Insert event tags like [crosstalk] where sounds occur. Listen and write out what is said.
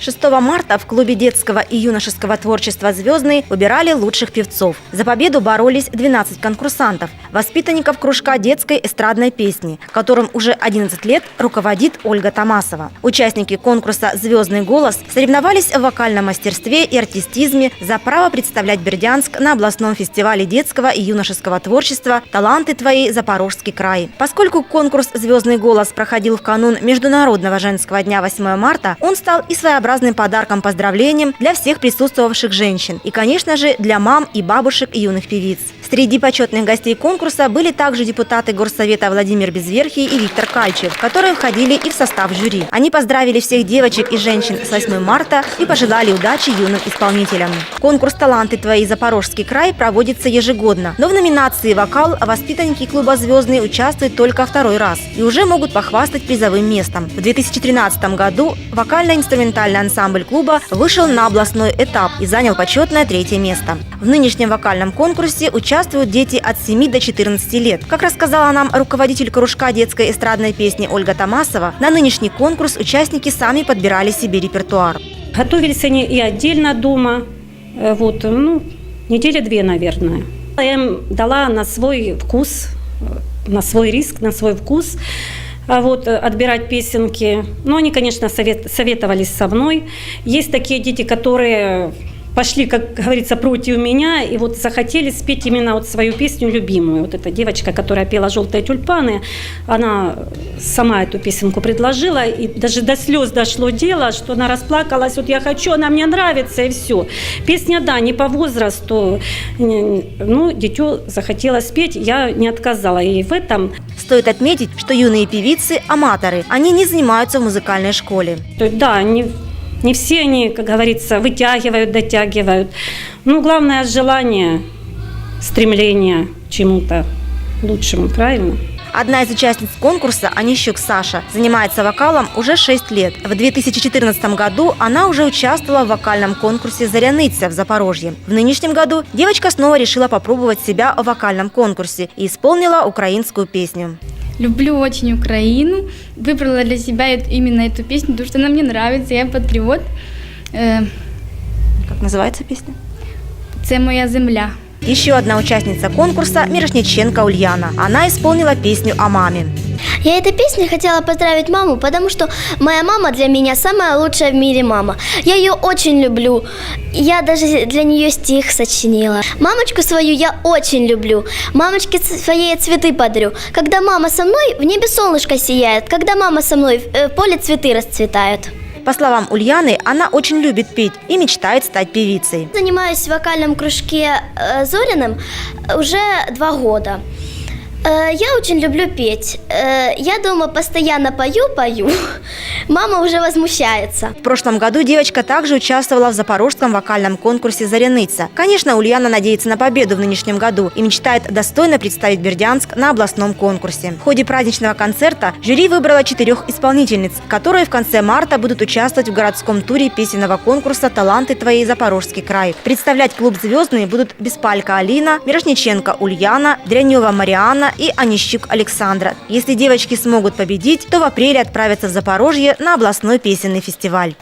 6 марта в клубе детского и юношеского творчества «Звездный» выбирали лучших певцов. За победу боролись 12 конкурсантов, воспитанников кружка детской эстрадной песни, которым уже 11 лет руководит Ольга Томасова. Участники конкурса «Звездный голос» соревновались в вокальном мастерстве и артистизме за право представлять Бердянск на областном фестивале детского и юношеского творчества «Таланты твои. Запорожский край». Поскольку конкурс «Звездный голос» проходил в канун Международного женского дня 8 марта, он стал и своеобразным подарком поздравлением для всех присутствовавших женщин и, конечно же, для мам и бабушек и юных певиц. Среди почетных гостей конкурса были также депутаты Горсовета Владимир Безверхий и Виктор Кальчев, которые входили и в состав жюри. Они поздравили всех девочек и женщин с 8 марта и пожелали удачи юным исполнителям. Конкурс «Таланты твои. Запорожский край» проводится ежегодно, но в номинации «Вокал» воспитанники клуба «Звездный» участвуют только второй раз и уже могут похвастать призовым местом. В 2013 году вокально-инструментальный ансамбль клуба вышел на областной этап и занял почетное третье место. В нынешнем вокальном конкурсе участвуют дети от 7 до 14 лет. Как рассказала нам руководитель кружка детской эстрадной песни Ольга Томасова, на нынешний конкурс участники сами подбирали себе репертуар. Готовились они и отдельно дома, э, вот, ну, недели две, наверное. Я им дала на свой вкус, э, на свой риск, на свой вкус а вот, э, отбирать песенки. Но они, конечно, совет, советовались со мной. Есть такие дети, которые пошли, как говорится, против меня и вот захотели спеть именно вот свою песню любимую. Вот эта девочка, которая пела «Желтые тюльпаны», она сама эту песенку предложила, и даже до слез дошло дело, что она расплакалась, вот я хочу, она мне нравится, и все. Песня, да, не по возрасту, ну, дитё захотела спеть, я не отказала ей в этом. Стоит отметить, что юные певицы – аматоры. Они не занимаются в музыкальной школе. Да, они не все они, как говорится, вытягивают, дотягивают. Ну, главное желание, стремление к чему-то лучшему, правильно? Одна из участниц конкурса, Онищук Саша, занимается вокалом уже 6 лет. В 2014 году она уже участвовала в вокальном конкурсе «Заряныця» в Запорожье. В нынешнем году девочка снова решила попробовать себя в вокальном конкурсе и исполнила украинскую песню. Люблю очень Украину. Выбрала для себя именно эту песню, потому что она мне нравится. Я патриот. Э, Как называется песня? Це моя земля. Еще одна участница конкурса – Мирошниченко Ульяна. Она исполнила песню о маме. Я этой песней хотела поздравить маму, потому что моя мама для меня самая лучшая в мире мама. Я ее очень люблю. Я даже для нее стих сочинила. Мамочку свою я очень люблю. Мамочке своей цветы подарю. Когда мама со мной, в небе солнышко сияет. Когда мама со мной, в поле цветы расцветают. По словам Ульяны, она очень любит петь и мечтает стать певицей. Занимаюсь в вокальном кружке э, Зориным уже два года. Э, я очень люблю петь. Э, я дома постоянно пою-пою. [laughs] Мама уже возмущается. В прошлом году девочка также участвовала в запорожском вокальном конкурсе «Заряныца». Конечно, Ульяна надеется на победу в нынешнем году и мечтает достойно представить Бердянск на областном конкурсе. В ходе праздничного концерта жюри выбрало четырех исполнительниц, которые в конце марта будут участвовать в городском туре песенного конкурса «Таланты твои. Запорожский край». Представлять клуб «Звездные» будут Беспалька Алина, Мирошниченко Ульяна, Дрянева И Онищук Александра. Если девочки смогут победить, то в апреле отправятся в Запорожье на областной песенный фестиваль.